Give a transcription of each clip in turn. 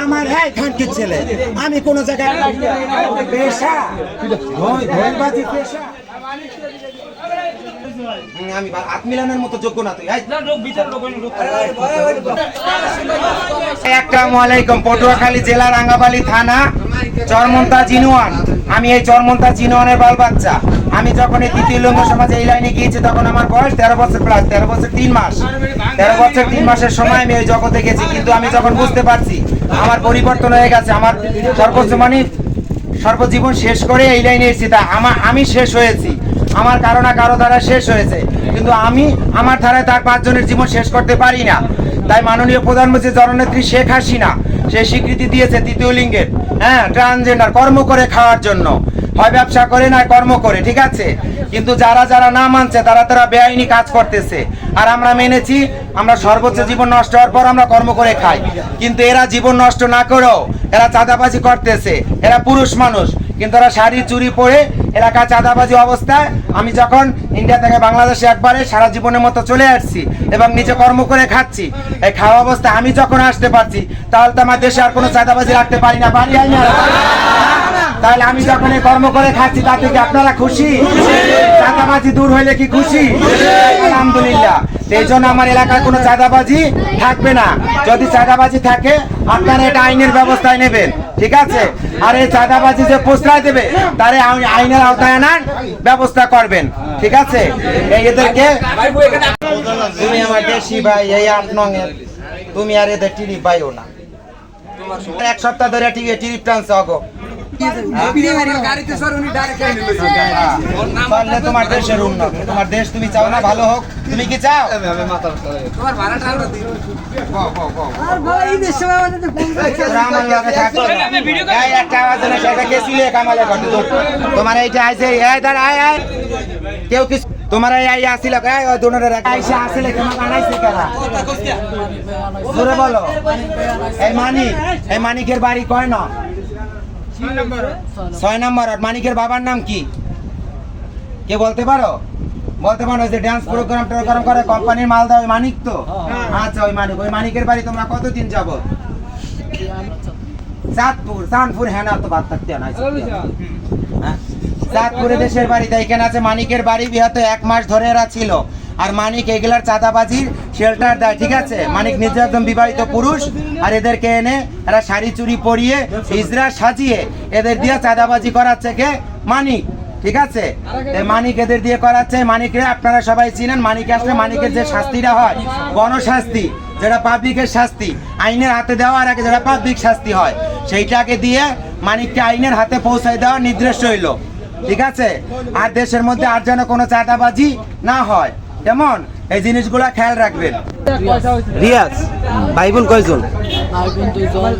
আমার হ্যাঁ খানকির ছেলে। আমি কোন জায়গায় পেশা পেশা। আমি বা- হাত মিলানোর মতো যোগ্য না তুই আলাইকুম পটুয়াখালী জেলা রাঙ্গাবালি থানা চরমন্তা জিনুয়ান। আমি এই চরমন্তা জিনুয়ানের বাল বাচ্চা আমি যখন এই তৃতীয় লিঙ্গ সমাজে এই লাইনে গিয়েছি, তখন আমার বয়স তেরো বছর প্লাস, তেরো বছর তিন মাস। তেরো বছর তিন মাসের সময় আমি এই জগতে গেছি, কিন্তু আমি যখন বুঝতে পারছি আমার পরিবর্তন হয়ে গেছে, আমার সর্বোচ্চ মানে সর্বজীবন শেষ করে এই লাইনে এসেছি, তা আমার আমি শেষ হয়েছি। আমার কারও না কারও দ্বারা শেষ হয়েছে। কিন্তু আমি আমার ধারায় তার পাঁচজনের জীবন শেষ করতে পারি না। তাই মাননীয় প্রধানমন্ত্রী জননেত্রী শেখ হাসিনা সে স্বীকৃতি দিয়েছে তৃতীয় লিঙ্গের হ্যাঁ ট্রান্সজেন্ডার কর্ম করে খাওয়ার জন্য। হয় ব্যবসা করে না কর্ম করে, ঠিক আছে? কিন্তু যারা যারা না মানছে, তারা তারা বেআইনি কাজ করতেছে। আর আমরা মেনেছি, আমরা সর্বোচ্চ জীবন নষ্ট হওয়ার পর আমরা কর্ম করে খাই। কিন্তু এরা জীবন নষ্ট না করেও এরা চাঁদাবাজি করতেছে। এরা পুরুষ মানুষ, কিন্তু এরা শাড়ি চুরি পরে এলাকা চাঁদাবাজি অবস্থায় আমি যখন ইন্ডিয়া থেকে বাংলাদেশে একবারে সারা জীবনের মতো চলে আসছি এবং নিজে কর্ম করে খাচ্ছি, এই খাওয়া অবস্থায় আমি যখন আসতে পারছি, তাহলে তো আমার দেশে আর কোনো চাঁদাবাজি রাখতে পারি না বাড়ি না। তাহলে আমি যখন এই কর্ম করে খাচ্ছি, তাতে কি আপনারা খুশি? চাঁদাবাজি দূর হইলে কি খুশি? আলহামদুলিল্লাহ। এই জন্য আমার এলাকায় কোনো চাঁদাবাজি থাকবে না। যদি চাঁদাবাজি থাকে, আপনারা এটা আইনের ব্যবস্থায় নেবেন। ঠিক আছে? আর এই চাঁদাবাজি যে প্রশ্রয় দেবে, তারে আইন- আইনের আওতায় আনার ব্যবস্থা করবেন। ঠিক আছে? এদেরকে তুমি আমার দেশি ভাই, এই আট তুমি আর এদের টিরি পাইও না। এক সপ্তাহ ধরে টিরিপ টানছে অগো। পারলে তোমার দেশের উন্নতি তোমার দেশ তুমি চাও না ভালো হোক। তুমি কি চাও? তোমার এইটা আয় কেউ কি তোমার এই আই আসিল এই ওই দুনোরে আইসা আসিলে তোমাকে আনাইছে কারা জোরে বলো। এই মানিক এই মানিকের বাড়ি কয় না? ছয় নম্বর? আর মানিকের বাবার নাম কি? কে বলতে পারো? বলতে পারো যে ড্যান্স প্রোগ্রাম টোগ্রাম করে কোম্পানির মাল দেয় ওই মানিক তো? আচ্ছা ওই মানিক ওই মানিকের বাড়ি তোমরা কতদিন যাব চাঁদপুর চাঁদপুর হ্যাঁ না তো বাদ থাকতে না হ্যাঁ? চাঁদপুরে দেশের বাড়ি তাই এখানে আছে মানিকের বাড়ি বিহত এক মাস ধরে এরা ছিল। আর মানিক এগুলার চাঁদাবাজির শেল্টার দেয়, ঠিক আছে? মানিক নিজে একদম বিবাহিত পুরুষ, আর এদেরকে এনে এরা শাড়ি চুরি পরিয়ে হিজড়া সাজিয়ে এদের দিয়ে চাঁদাবাজি করাচ্ছে কে? মানিক, ঠিক আছে? মানিক এদের দিয়ে করাচ্ছে। মানিকরে আপনারা সবাই চিনেন, মানিক আসলে মানিকের যে শাস্তিটা হয়, গণশাস্তি, যেটা পাবলিকের শাস্তি, আইনের হাতে দেওয়ার আগে যেটা পাবলিক শাস্তি হয়, সেইটাকে দিয়ে মানিককে আইনের হাতে পৌঁছায় দেওয়ার নির্দেশ রইল, ঠিক আছে? আর দেশের মধ্যে আর যেন কোনো চাঁদাবাজি না হয়। কেমন? এই জিনিসগুলো খেয়াল রাখবেন। রিয়াজ ভাই বোন কয়জন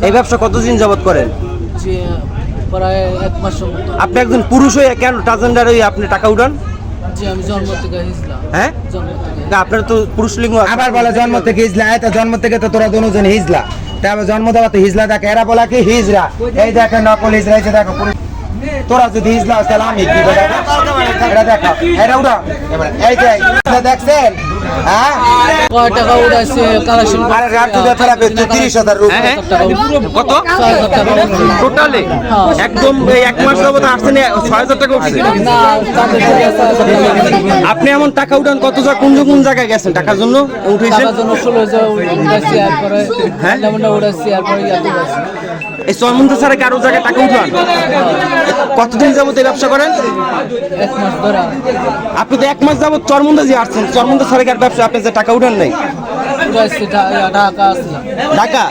এই ব্যবসা কতদিন যাবত করেন? প্রায় এক মাসের আপনি একজন পুরুষ হয়ে কেন ট্রান্সজেন্ডার হয়ে আপনি টাকা উঠান? আমি জন্ম থেকে হিজলাম হ্যাঁ? আপনার তো পুরুষ লিঙ্গ আবার বলে জন্ম থেকে হিজলা তো জন্ম থেকে তো তোরা দুজন হিজলা। তারপর জন্ম দেওয়া তো হিজলা দেখে এরা বলা কি হিজরা? এই দেখে নকল হিজরা দেখো পুরুষ- তোরা যদি হয়, তাহলে আমি কি এটা দেখো। এটা উঠো এবারে এই যে দেখছেন? হ্যাঁ? কয় টাকা উড়াইছে কালেকশন আরে রাত দুটো ফেরা পেয়ে তুই রুপি। হ্যাঁ, হ্যাঁ। কত? ছয় হাজার টাকা উঠছে। টোটালি হ্যাঁ। একদম এক মাস যাবত আসছেন ছয় হাজার টাকা উঠছে। না তাদের থেকে ছয় হাজার টাকা উঠছে। আপনি এমন টাকা উঠান কত জায়গা কোন কোন জায়গায় গেছেন? টাকার জন্য উঠেছেন? টাকার জন্য ষোলো হাজার উড়াইছি এরপরে হ্যাঁ? এই কারও জায়গায় টাকা উঠান? কতদিন যাবত এই ব্যবসা করেন? আপনি তো এক মাস যাবত চরমন্দাজি যে আসছেন। চরমন্দা সরকার ব্যবসা আপনি যে টাকা উঠান নাই ঢাকা ঢাকা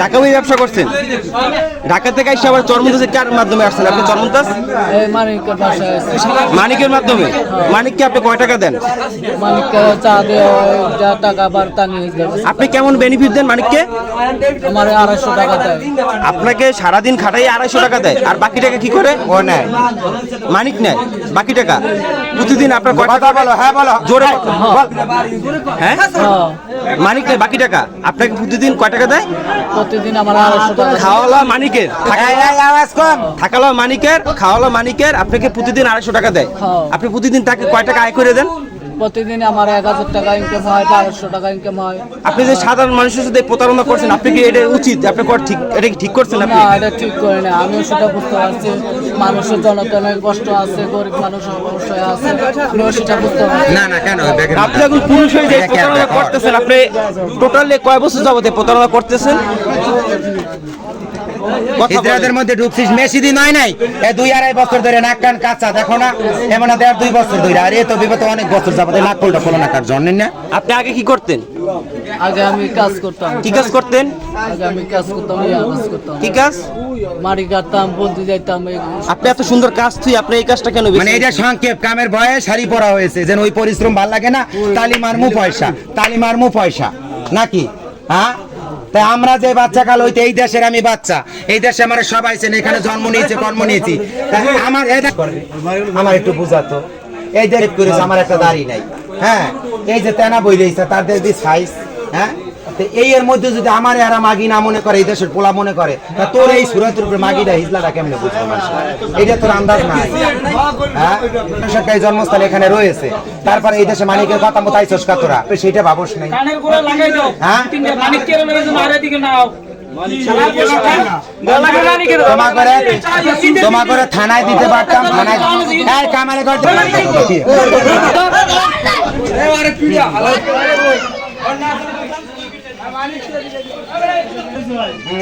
ঢাকা? ওই ব্যবসা করছেন? ঢাকা থেকে এসে আবার চরমন্দাসের কার মাধ্যমে আসছেন? আপনি চরমন্দাস মানিকের মাধ্যমে? মানিককে আপনি কয় টাকা দেন? মানিককে চা দেওয়া টাকা বার নিয়ে আপনি কেমন বেনিফিট দেন মানিককে? আমার আড়াইশো টাকা দেয়। আপনাকে সারাদিন খাটাই আড়াইশো টাকা দেয়। আর বাকি টাকা কি করে? ও নেয়। মানিক নেয়। বাকি টাকা? প্রতিদিন আপনার কয় কথা বলো হ্যাঁ বলো। জোরে বল। হ্যাঁ। মানিক নেয় বাকি টাকা? আপনাকে প্রতিদিন কয় টাকা দেয়? প্রতিদিন আমার। খাওয়ালা মানিকের। থাকালো মানিকের খাওয়ালো মানিকের আপনাকে প্রতিদিন আড়াইশো টাকা দেয়। আপনি প্রতিদিন তাকে কয় টাকা আয় করে দেন? প্রতিদিন আমার এক হাজার টাকা ইনকাম হয় বারোশো টাকা ইনকাম হয়। আপনি যে সাধারণ মানুষের সাথে প্রতারণা করছেন আপনি কি এটা উচিত? আপনি করা ঠিক এটা কি ঠিক করছেন আপনি? না এটা ঠিক করে না আমিও সেটা বুঝতে পারছি। মানুষের জনগণের কষ্ট আছে গরিব মানুষ অবশ্যই আছে। আমিও সেটা বুঝতে পারছি না না কেন? আপনি এখন পুরুষ হয়ে যে প্রতারণা করতেছেন আপনি টোটালি কয় বছর যাবতে প্রতারণা করতেছেন? হিজড়াদের মধ্যে ঢুকছিস বেশি দিন হয় নাই। এ দুই আড়াই বছর ধরে নাক কান কাঁচা দেখো না এমন দেড় দুই বছর ধরে। আর এ তো বিগত অনেক বছর যাবত নাক কলটা খোলো না কার জন্যেন না? আপনি আগে কি করতেন? আগে আমি কাজ করতাম। কি কাজ করতেন? আগে আমি কাজ করতাম কাজ করতাম। কি কাজ? মাটি কাটতাম বলতে যাইতাম আপনি এত সুন্দর কাজ তুই আপনি এই কাজটা কেন মানে এটা সংক্ষেপ কামের ভয়ে শাড়ি পরা হয়েছে যেন ওই পরিশ্রম ভালো লাগে না তালিমার মু পয়সা তালিমার মু পয়সা। নাকি? হ্যাঁ? তাই আমরা যে বাচ্চা কাল হইতে এই দেশের আমি বাচ্চা। এই দেশে আমার সবাই চেনে এখানে জন্ম নিয়েছে কর্ম নিয়েছি। তাই আমার আমার একটু বুঝাতো এই যে করেছে আমার একটা দাড়ি নাই। হ্যাঁ। এই যে তেনা বই রয়েছে তাদের যে সাইজ হ্যাঁ? এই এর মধ্যে যদি আমার এরা মাগি না মনে করে এই দেশের পোলা মনে করে তা তোর এই সুরতের উপরে মাগিটা হিজলাটা কেমনে বুঝব মানুষ? এটা তোর আন্দাজ নাই। হ্যাঁ? সরকারি জন্মস্থল এখানে রয়েছে। তারপরে এই দেশে মানিকের কথা মতো আইসস কাতরা সেইটা ভাবস নাই। কানের গোড়া লাগাই দাও। হ্যাঁ? নাও থানায় দিতে পারতাম থানায় কামারে করতে হুম,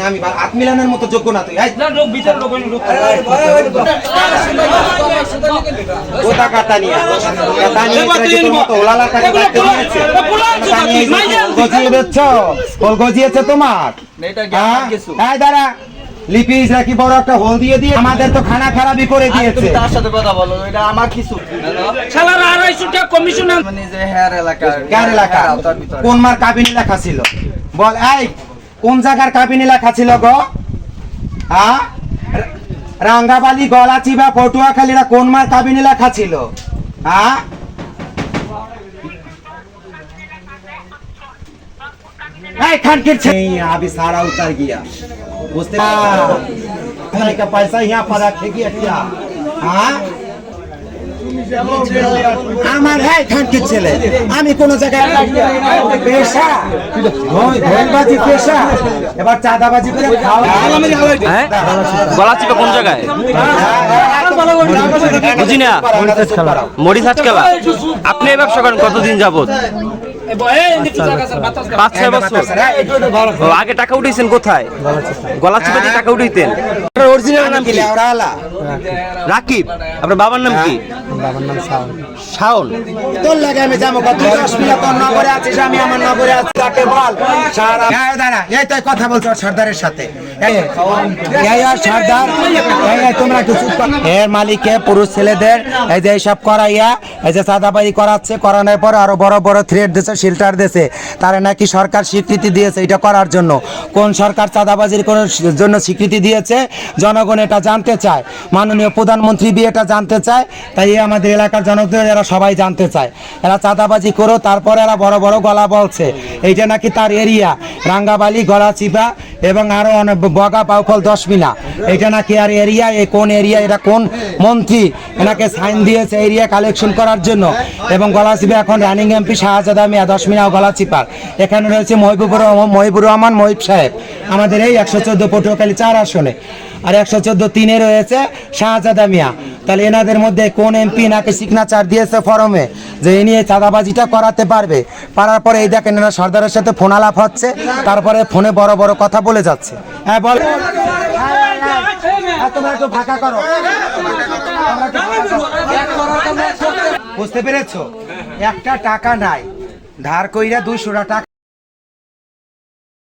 আমি হাত মিলানোর মতো যোগ্য না তুই গোটা নিয়ে নিয়ে তোর মতো ওলালা কাটা গজিয়ে গজিয়েছে তোমার? হ্যাঁ? দাঁড়া লিপিস নাকি বড় একটা হোল দিয়ে দিয়ে আমাদের তো খানা খারাপই করে দিয়েছে। শালার আড়াইশো টাকা কমিশন কার এলাকা? কোন মার কাবিনী লেখা ছিল? বল এই। কোন জায়গার কাবিনী লেখা ছিল গো হ্যাঁ রাঙ্গাবালি গলাচি বা পটুয়াখালীরা কোন মার কাবিনী লেখা ছিল হ্যাঁ এই खानकिर छे अभी सारा उतर गया बुझते नहीं का पैसा यहाँ पर रखेगी क्या हाँ আমার হ্যাঁ খানকির ছেলে। আমি কোন জায়গায় পেশা এবার চাঁদাবাজি করে হ্যাঁ? গলা চিপে কোন জায়গায়? হাটকেলা আপনি এই ব্যবসা করেন কতদিন যাবত পাঁচ ছয় বছর। আগে টাকা উঠাইছেন কোথায়? গলা চিপে দিয়ে টাকা উঠাইতেন। অরিজিনাল নাম কি? রাকিব। আপনার বাবার নাম কি? শাওন। তোর লাগে আমি যাব মিনিট তোর নগরে আছিস, আমি আমার নগরে আছি, তাকে বল। সারা দাঁড়া, এই কথা বলছো সর্দারের সাথে। বড় বড় শিল্টার তারা নাকি সরকার স্বীকৃতি দিয়েছে এটা করার জন্য। কোন সরকার চাঁদাবাজির কোন জন্য স্বীকৃতি দিয়েছে? জনগণ এটা জানতে চায়। মাননীয় প্রধানমন্ত্রী বি এটা জানতে চায়। তাই আমাদের এলাকার জনগণ এরা সবাই জানতে চায়। এরা চাঁদাবাজি করো, তারপরে এরা বড় বড় গলা বলছে। এইটা নাকি তার এরিয়া? রাঙ্গাবালি গলা চিপা এবং আরও অনেক বগা পাউখল দশ মিনা এটা নাকি আর এরিয়া? এই কোন এরিয়া? এটা কোন মন্ত্রী? এনাকে সাইন দিয়েছে এরিয়া কালেকশন করার জন্য। এবং গলাচিপা এখন রানিং এমপি শাহজাদা মিয়া, দশ মিনা ও গলাচিপার। এখানে রয়েছে মহিবুর মহিবুর রহমান, মহিব সাহেব। আমাদের এই একশো চোদ্দ পটুয়াখালী চার আসনে। আর একশো চোদ্দ তিনে রয়েছে শাহজাদা মিয়া। তাহলে এনাদের মধ্যে কোন এমপি নাকি সিগনেচার দিয়েছে ফরমে যে এ নিয়ে চাঁদাবাজিটা করাতে পারবে। পারার পরে এই দেখেন এনারা সর্দারের সাথে ফোন আলাপ হচ্ছে তারপরে ফোনে বড় বড় কথা বলে যাচ্ছে। হ্যাঁ বল। হ্যাঁ, বুঝতে পেরেছ? একটা টাকা নাই। ধার কইরা দুইশোটা টাকা